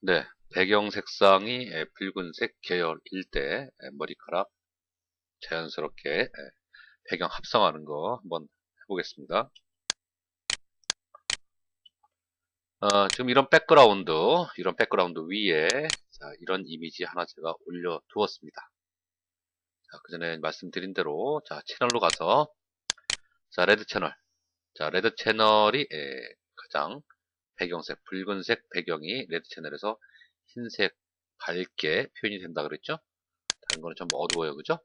네, 배경 색상이 에, 붉은색 계열일 때 에, 머리카락 자연스럽게 에, 배경 합성하는 거 한번 해보겠습니다. 어, 지금 이런 백그라운드, 이런 백그라운드 위에 자, 이런 이미지 하나 제가 올려 두었습니다. 자, 그 전에 말씀드린 대로 자, 채널로 가서 자, 레드 채널. 자, 레드 채널이 에, 가장 배경색, 붉은색 배경이 레드 채널에서 흰색 밝게 표현이 된다 그랬죠? 다른 거는 전부 어두워요, 그죠?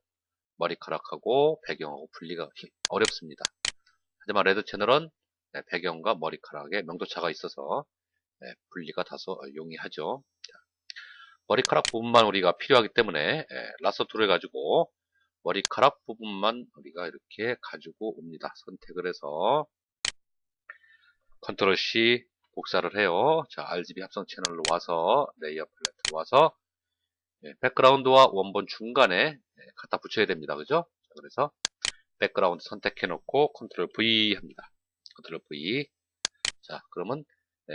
머리카락하고 배경하고 분리가 어렵습니다. 하지만 레드 채널은 네, 배경과 머리카락에 명도차가 있어서 네, 분리가 다소 용이하죠. 머리카락 부분만 우리가 필요하기 때문에 네, 라서 툴을 가지고 머리카락 부분만 우리가 이렇게 가지고 옵니다. 선택을 해서 컨트롤 C 복사를 해요. 자, RGB 합성 채널로 와서 레이어 팔레트 와서 네, 백그라운드와 원본 중간에 네, 갖다 붙여야 됩니다. 그죠? 자, 그래서 백그라운드 선택해 놓고 컨트롤 V 합니다. 컨트롤 V 자 그러면 에,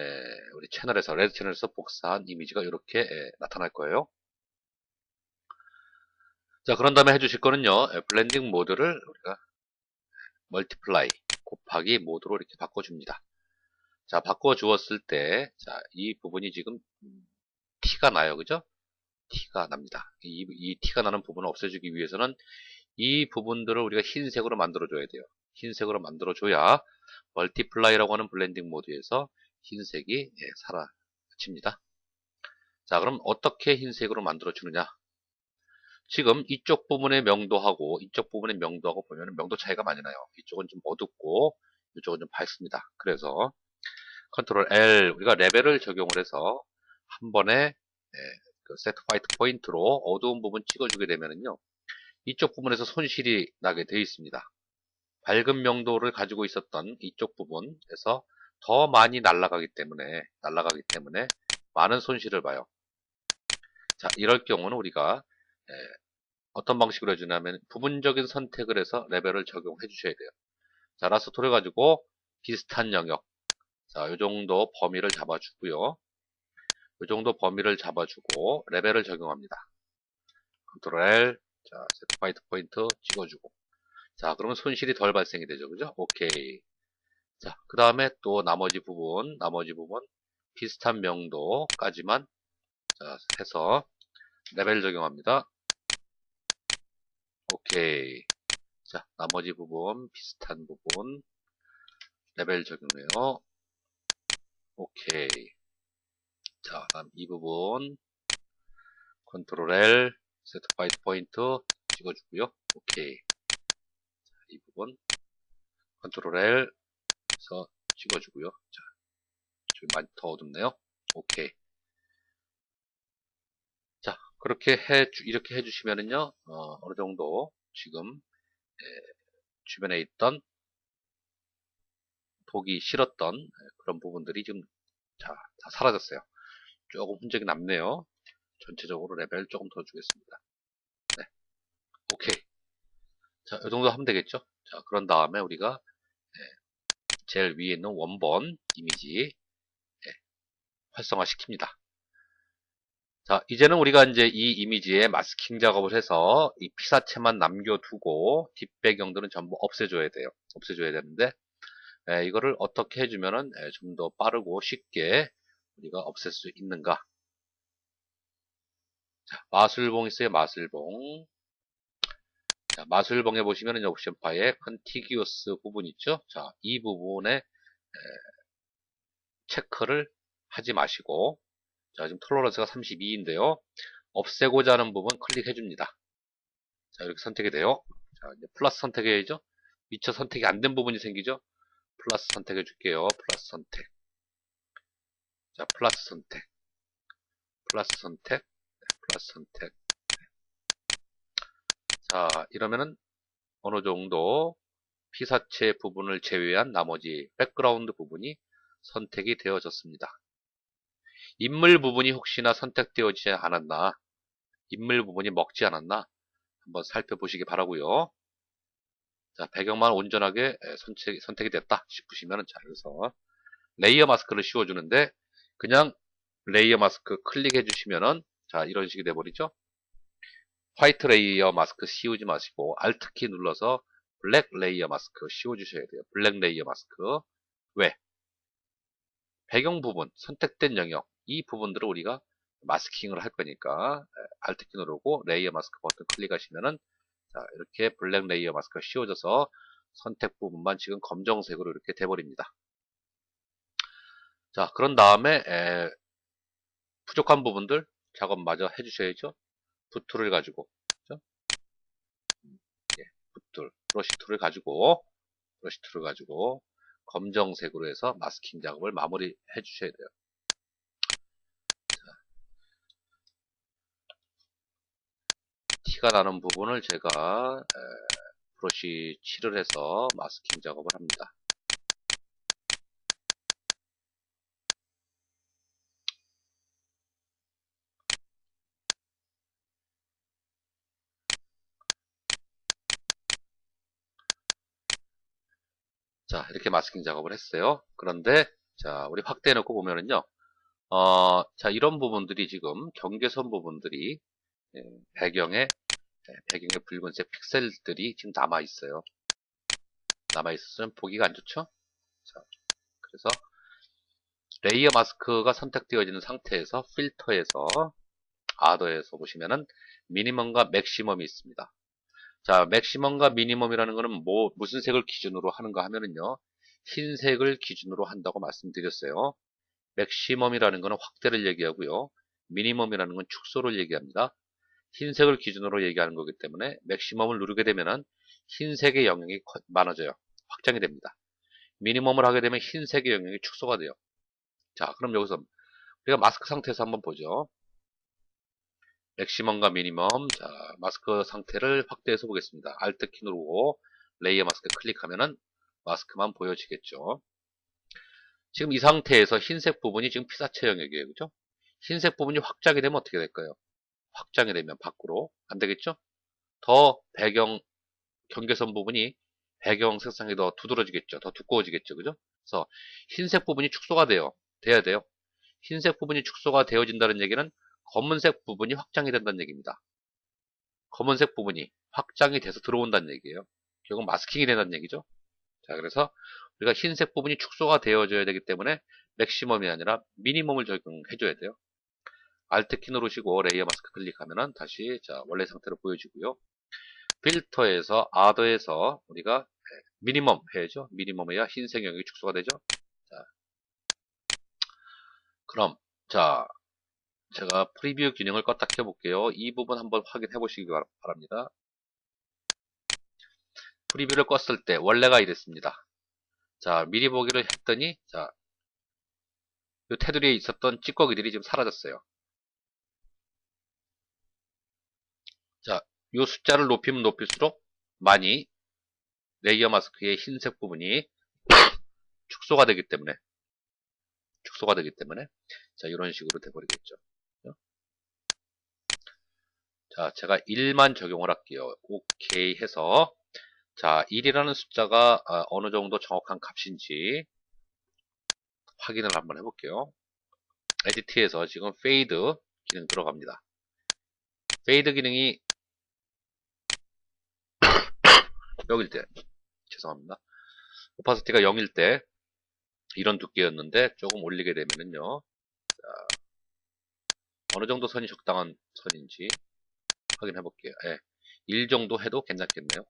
우리 채널에서 레드 채널에서 복사한 이미지가 이렇게 에, 나타날 거예요. 자 그런 다음에 해 주실 거는요 에, 블렌딩 모드를 우리가 멀티플라이 곱하기 모드로 이렇게 바꿔 줍니다. 자, 바꿔 주었을 때, 자, 이 부분이 지금, 티가 나요. 그죠? 티가 납니다. 이, 이 티가 나는 부분을 없애주기 위해서는 이 부분들을 우리가 흰색으로 만들어줘야 돼요. 흰색으로 만들어줘야 멀티플라이라고 하는 블렌딩 모드에서 흰색이 예, 사라집니다. 자, 그럼 어떻게 흰색으로 만들어주느냐? 지금 이쪽 부분의 명도하고 이쪽 부분의 명도하고 보면 명도 차이가 많이 나요. 이쪽은 좀 어둡고 이쪽은 좀 밝습니다. 그래서 컨트롤 L 우리가 레벨을 적용을 해서 한 번에 예, 그 세트 화이트 포인트로 어두운 부분 찍어주게 되면은요 이쪽 부분에서 손실이 나게 되어 있습니다. 밝은 명도를 가지고 있었던 이쪽 부분에서 더 많이 날아가기 때문에 날아가기 때문에 많은 손실을 봐요. 자 이럴 경우는 우리가 예, 어떤 방식으로 해주냐면 부분적인 선택을 해서 레벨을 적용해 주셔야 돼요. 자 라스토를 가지고 비슷한 영역 자, 이 정도 범위를 잡아주고요. 이 정도 범위를 잡아주고 레벨을 적용합니다. 컨트롤 L, 자, 세트 화이트 포인트 찍어주고. 자, 그러면 손실이 덜 발생이 되죠. 그죠? 오케이. 자, 그 다음에 또 나머지 부분, 나머지 부분 비슷한 명도까지만 자, 해서 레벨 적용합니다. 오케이. 자, 나머지 부분, 비슷한 부분 레벨 적용해요. 오케이. 자, 다음 이 부분 컨트롤 L 세트 화이트 포인트 찍어주고요. 오케이. 자, 이 부분 컨트롤 L 해서 찍어주고요. 자, 좀 많이 더 어둡네요. 오케이. 자, 그렇게 해 이렇게 해주시면은요, 어, 어느 정도 지금 에, 주변에 있던 보기 싫었던 그런 부분들이 지금 자, 다 사라졌어요. 조금 흔적이 남네요. 전체적으로 레벨 조금 더 주겠습니다. 네. 오케이. 자, 이 정도 하면 되겠죠? 자, 그런 다음에 우리가 네, 제일 위에 있는 원본 이미지 네, 활성화 시킵니다. 자, 이제는 우리가 이제 이 이미지에 마스킹 작업을 해서 이 피사체만 남겨두고 뒷배경들은 전부 없애줘야 돼요. 없애줘야 되는데 에, 이거를 어떻게 해주면은 좀더 빠르고 쉽게 우리가 없앨 수 있는가? 자, 마술봉 있어요. 마술봉. 자, 마술봉에 보시면은 옵션 파에 컨티기우스 부분 있죠. 자, 이 부분에 에, 체크를 하지 마시고 자, 지금 톨러런스가 32인데요. 없애고자 하는 부분 클릭해 줍니다. 자, 이렇게 선택이 돼요. 자, 이제 플러스 선택해야죠. 미처 선택이 안 된 부분이 생기죠. 플러스 선택해 줄게요. 플러스 선택. 자, 플러스 선택. 플러스 선택. 네, 플러스 선택. 자, 이러면은 어느 정도 피사체 부분을 제외한 나머지 백그라운드 부분이 선택이 되어졌습니다. 인물 부분이 혹시나 선택되어지지 않았나, 인물 부분이 먹지 않았나 한번 살펴보시기 바라고요. 자, 배경만 온전하게 선택, 선택이 됐다 싶으시면 자, 여기서 레이어 마스크를 씌워주는데 그냥 레이어 마스크 클릭해 주시면은 자 이런 식이 돼버리죠. 화이트 레이어 마스크 씌우지 마시고 Alt 키 눌러서 블랙 레이어 마스크 씌워 주셔야 돼요. 블랙 레이어 마스크 왜? 배경 부분 선택된 영역 이 부분들을 우리가 마스킹을 할 거니까 Alt 키 누르고 레이어 마스크 버튼 클릭하시면은 자 이렇게 블랙 레이어 마스크가 씌워져서 선택 부분만 지금 검정색으로 이렇게 돼버립니다. 자 그런 다음에 에, 부족한 부분들 작업 마저 해주셔야죠. 붓툴을 가지고 그렇죠? 예, 붓툴, 브러쉬 툴을 가지고 브러쉬 툴을 가지고 검정색으로 해서 마스킹 작업을 마무리 해 주셔야 돼요. 티가 나는 부분을 제가 브러쉬 칠을 해서 마스킹 작업을 합니다. 자, 이렇게 마스킹 작업을 했어요. 그런데, 자, 우리 확대해 놓고 보면은요, 어, 자, 이런 부분들이 지금 경계선 부분들이 예, 배경에 예, 배경에 붉은색 픽셀들이 지금 남아 있어요. 남아 있으면 보기가 안 좋죠? 자, 그래서 레이어 마스크가 선택되어지는 상태에서 필터에서 아더에서 보시면은 미니멈과 맥시멈이 있습니다. 자, 맥시멈과 미니멈이라는 것은 뭐 무슨 색을 기준으로 하는가 하면은요. 흰색을 기준으로 한다고 말씀드렸어요. 맥시멈이라는 것은 확대를 얘기하고요. 미니멈이라는 건 축소를 얘기합니다. 흰색을 기준으로 얘기하는 거기 때문에 맥시멈을 누르게 되면은 흰색의 영역이 많아져요. 확장이 됩니다. 미니멈을 하게 되면 흰색의 영역이 축소가 돼요. 자, 그럼 여기서 우리가 마스크 상태에서 한번 보죠. 맥시멈과 미니멈, 자, 마스크 상태를 확대해서 보겠습니다. Alt 키 누르고 레이어 마스크 클릭하면은 마스크만 보여지겠죠. 지금 이 상태에서 흰색 부분이 지금 피사체 영역이에요. 그죠? 흰색 부분이 확장이 되면 어떻게 될까요? 확장이 되면 밖으로 안 되겠죠? 더 배경 경계선 부분이 배경 색상이 더 두드러지겠죠. 더 두꺼워지겠죠. 그죠? 그래서 흰색 부분이 축소가 돼요. 돼야 돼요. 흰색 부분이 축소가 되어진다는 얘기는 검은색 부분이 확장이 된다는 얘기입니다. 검은색 부분이 확장이 돼서 들어온다는 얘기예요. 결국 마스킹이 된다는 얘기죠. 자, 그래서 우리가 흰색 부분이 축소가 되어져야 되기 때문에 맥시멈이 아니라 미니멈을 적용해줘야 돼요. Alt 키 누르시고 레이어 마스크 클릭하면은 다시 자 원래 상태로 보여지고요. 필터에서 아더에서 우리가 미니멈 해야죠. 미니멈 해야 흰색 영역이 축소가 되죠. 자, 그럼 자 제가 프리뷰 기능을 껐다 켜볼게요. 이 부분 한번 확인해 보시기 바랍니다. 프리뷰를 껐을 때 원래가 이랬습니다. 자 미리 보기를 했더니 자이 테두리에 있었던 찌꺼기들이 지금 사라졌어요. 자, 이 숫자를 높이면 높일수록 많이 레이어 마스크의 흰색 부분이 축소가 되기 때문에 축소가 되기 때문에 자 이런 식으로 돼버리겠죠. 자, 제가 1만 적용을 할게요. 오케이 해서 자, 1이라는 숫자가 아, 어느 정도 정확한 값인지 확인을 한번 해볼게요. 에디트에서 지금 페이드 기능 들어갑니다. 페이드 기능이 여길 때 죄송합니다. 오파시티가 0일 때 이런 두께였는데 조금 올리게 되면은요. 자, 어느 정도 선이 적당한 선인지 확인해 볼게요. 예, 1 정도 해도 괜찮겠네요.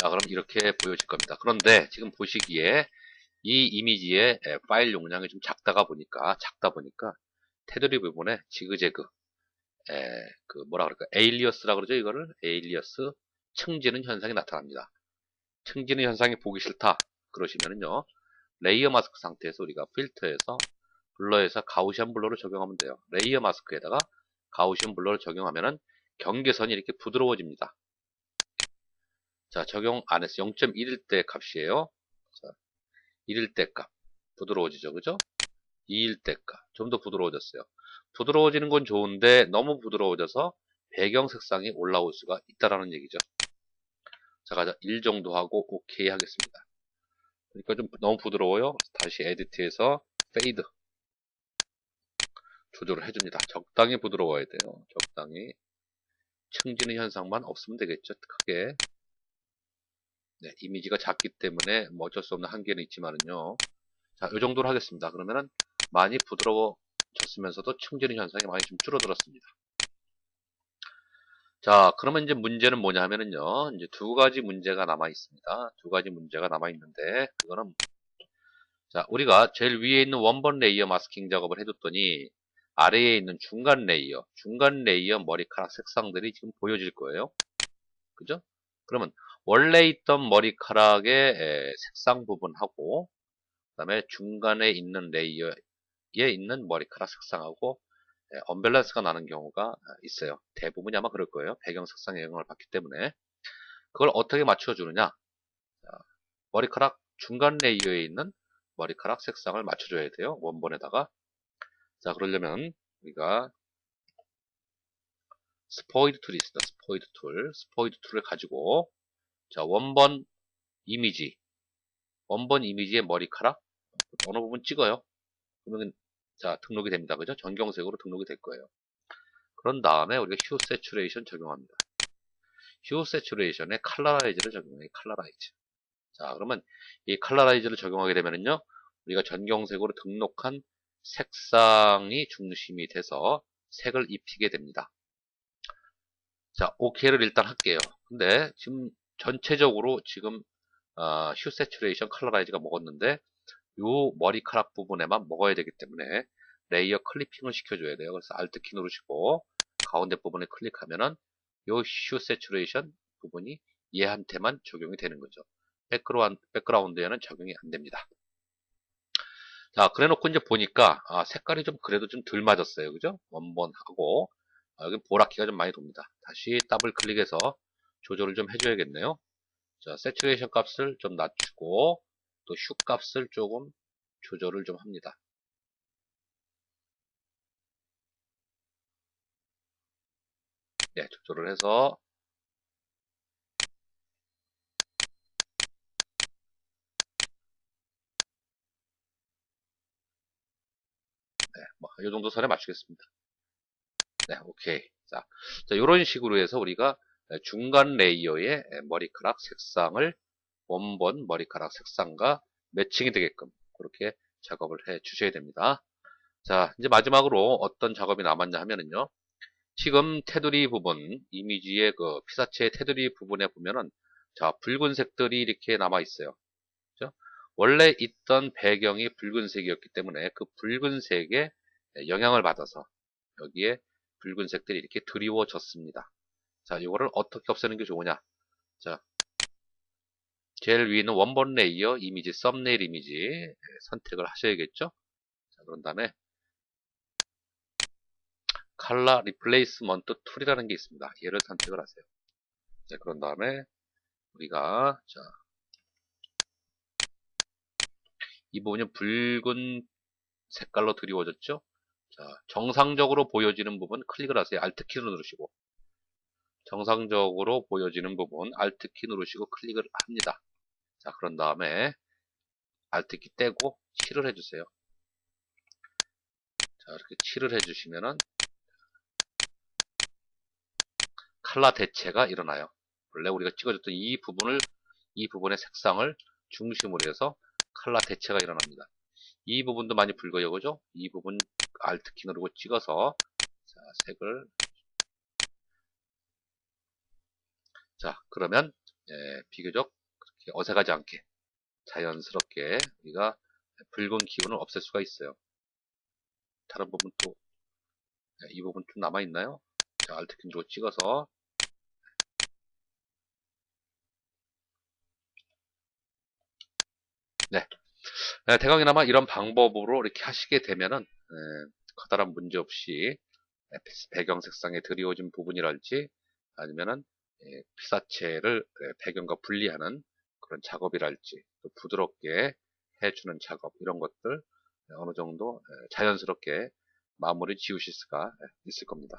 자, 그럼 이렇게 보여질 겁니다. 그런데 지금 보시기에 이 이미지의 파일 용량이 좀 작다가 보니까 작다 보니까 테두리 부분에 지그재그 에, 그 뭐라 그럴까 에일리어스라 그러죠 이거를 에일리어스 층지는 현상이 나타납니다. 층지는 현상이 보기 싫다 그러시면은요 레이어 마스크 상태에서 우리가 필터에서 블러에서 가우시안 블러를 적용하면 돼요. 레이어 마스크에다가 가우시안 블러를 적용하면은 경계선이 이렇게 부드러워집니다. 자, 적용 안 해서 0.1일 때 값이에요. 자, 1일 때 값. 부드러워지죠. 그죠? 2일 때 값. 좀더 부드러워졌어요. 부드러워지는 건 좋은데 너무 부드러워져서 배경 색상이 올라올 수가 있다라는 얘기죠. 자, 가자. 1 정도 하고 오케이 하겠습니다. 그러니까 좀 너무 부드러워요. 다시 에디트해서 페이드 조절을 해줍니다. 적당히 부드러워야 돼요. 적당히 층지는 현상만 없으면 되겠죠. 크게 네, 이미지가 작기 때문에 뭐 어쩔 수 없는 한계는 있지만은요. 자, 이 정도로 하겠습니다. 그러면은 많이 부드러워졌으면서도 층지는 현상이 많이 좀 줄어들었습니다. 자, 그러면 이제 문제는 뭐냐 하면은요. 이제 두 가지 문제가 남아 있습니다. 두 가지 문제가 남아 있는데 그거는 자, 우리가 제일 위에 있는 원본 레이어 마스킹 작업을 해줬더니 아래에 있는 중간 레이어, 중간 레이어 머리카락 색상들이 지금 보여질 거예요. 그죠? 그러면 원래 있던 머리카락의 색상 부분하고 그 다음에 중간에 있는 레이어에 있는 머리카락 색상하고 언밸런스가 나는 경우가 있어요. 대부분이 아마 그럴 거예요. 배경 색상의 영향을 받기 때문에 그걸 어떻게 맞춰주느냐 머리카락 중간 레이어에 있는 머리카락 색상을 맞춰줘야 돼요. 원본에다가 자 그러려면 우리가 스포이드 툴이 있습니다. 스포이드 툴 스포이드 툴을 가지고 자, 원본 이미지. 원본 이미지의 머리카락. 어느 부분 찍어요. 그러면, 자, 등록이 됩니다. 그죠? 전경색으로 등록이 될 거예요. 그런 다음에 우리가 휴 세츄레이션 적용합니다. 휴 세츄레이션에 칼라라이즈를 적용해요. 칼라라이즈. 자, 그러면 이 칼라라이즈를 적용하게 되면은요, 우리가 전경색으로 등록한 색상이 중심이 돼서 색을 입히게 됩니다. 자, OK를 일단 할게요. 근데 지금 전체적으로 지금 어, 휴 세츄레이션 컬러라이즈가 먹었는데 요 머리카락 부분에만 먹어야 되기 때문에 레이어 클리핑을 시켜줘야 돼요. 그래서 Alt 키 누르시고 가운데 부분에 클릭하면은 요휴 세츄레이션 부분이 얘한테만 적용이 되는 거죠. 백그라운드, 백그라운드에는 적용이 안 됩니다. 자, 그래 놓고 이제 보니까, 아, 색깔이 좀 그래도 좀 덜 맞았어요. 그죠? 원본하고, 아, 여기 보라키가 좀 많이 돕니다. 다시 더블 클릭해서 조절을 좀 해줘야겠네요. 자, 세츄레이션 값을 좀 낮추고 또휴 값을 조금 조절을 좀 합니다. 네, 조절을 해서 네, 뭐, 이 정도 선에 맞추겠습니다. 네, 오케이. 자, 자, 이런 식으로 해서 우리가 중간 레이어의 머리카락 색상을 원본 머리카락 색상과 매칭이 되게끔 그렇게 작업을 해 주셔야 됩니다. 자, 이제 마지막으로 어떤 작업이 남았냐 하면은요. 지금 테두리 부분, 이미지의 그 피사체 테두리 부분에 보면은 자, 붉은색들이 이렇게 남아 있어요. 그죠? 원래 있던 배경이 붉은색이었기 때문에 그 붉은색에 영향을 받아서 여기에 붉은색들이 이렇게 드리워졌습니다. 자, 이거를 어떻게 없애는 게 좋으냐? 자, 제일 위에 있는 원본 레이어 이미지, 썸네일 이미지 예, 선택을 하셔야겠죠? 자, 그런 다음에 칼라 리플레이스먼트 툴이라는 게 있습니다. 얘를 선택을 하세요. 네, 그런 다음에 우리가 자, 이 부분이 붉은 색깔로 드리워졌죠? 자, 정상적으로 보여지는 부분 클릭을 하세요. Alt 키를 누르시고 정상적으로 보여지는 부분 Alt 키 누르시고 클릭을 합니다. 자, 그런 다음에 Alt 키 떼고 칠을 해주세요. 자, 이렇게 칠을 해주시면은 칼라 대체가 일어나요. 원래 우리가 찍어줬던 이 부분을 이 부분의 색상을 중심으로 해서 칼라 대체가 일어납니다. 이 부분도 많이 붉어요, 그죠? 이 부분 Alt 키 누르고 찍어서 자, 색을 자, 그러면 예, 비교적 어색하지 않게 자연스럽게 우리가 붉은 기운을 없앨 수가 있어요. 다른 부분 또, 예, 이 부분 좀 남아있나요? 자, 키로 찍어서 네. 네, 대강이나마 이런 방법으로 이렇게 하시게 되면은 예, 커다란 문제 없이 배경 색상에 드리워진 부분이랄지 아니면은 예, 피사체를 예, 배경과 분리하는 그런 작업이랄지 또 부드럽게 해주는 작업 이런 것들 어느 정도 자연스럽게 마무리 지우실 수가 있을 겁니다.